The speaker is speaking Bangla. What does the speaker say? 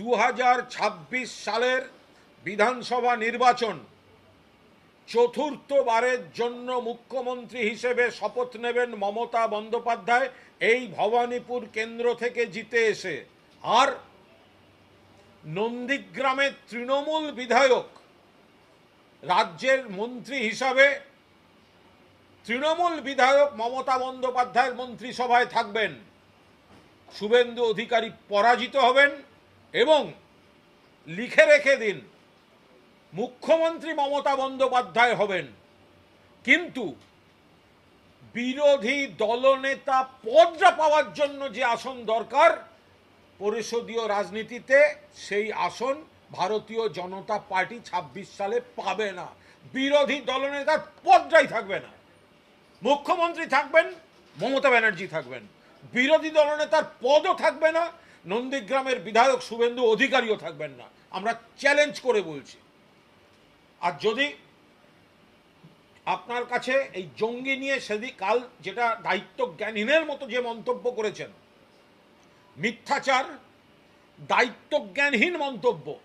দু হাজার ছাব্বিশ সালের বিধানসভা নির্বাচন চতুর্থবারের জন্য মুখ্যমন্ত্রী হিসেবে শপথ নেবেন মমতা বন্দ্যোপাধ্যায়। এই ভবানীপুর কেন্দ্র থেকে জিতে এসে। আর নন্দীগ্রামের তৃণমূল বিধায়ক, রাজ্যের মন্ত্রী হিসাবে তৃণমূল বিধায়ক মমতা বন্দ্যোপাধ্যায়ের মন্ত্রিসভায় থাকবেন। শুভেন্দু অধিকারী পরাজিত হবেন। এবং লিখে রেখে দিন, মুখ্যমন্ত্রী মমতা বন্দ্যোপাধ্যায় হবেন। কিন্তু বিরোধী দলনেতা পদটা পাওয়ার জন্য যে আসন দরকার, পরিষদীয় রাজনীতিতে সেই আসন ভারতীয় জনতা পার্টি ২৬ সালে পাবে না। বিরোধী দলনেতার পদটাই থাকবে না। মুখ্যমন্ত্রী থাকবেন, মমতা ব্যানার্জি থাকবেন। বিরোধী দলনেতার পদও থাকবে না নন্দীগ্রামের বিধায়ক শুভেন্দু অধিকারীও থাকবেন না। আমরা চ্যালেঞ্জ করে বলছি। আর যদি আপনার কাছে এই জঙ্গি নিয়ে সেদিক কাল যেটা দায়িত্ব জ্ঞানহীনের মতো যে মন্তব্য করেছেন, মিথ্যাচার দায়িত্ব জ্ঞানহীন মন্তব্য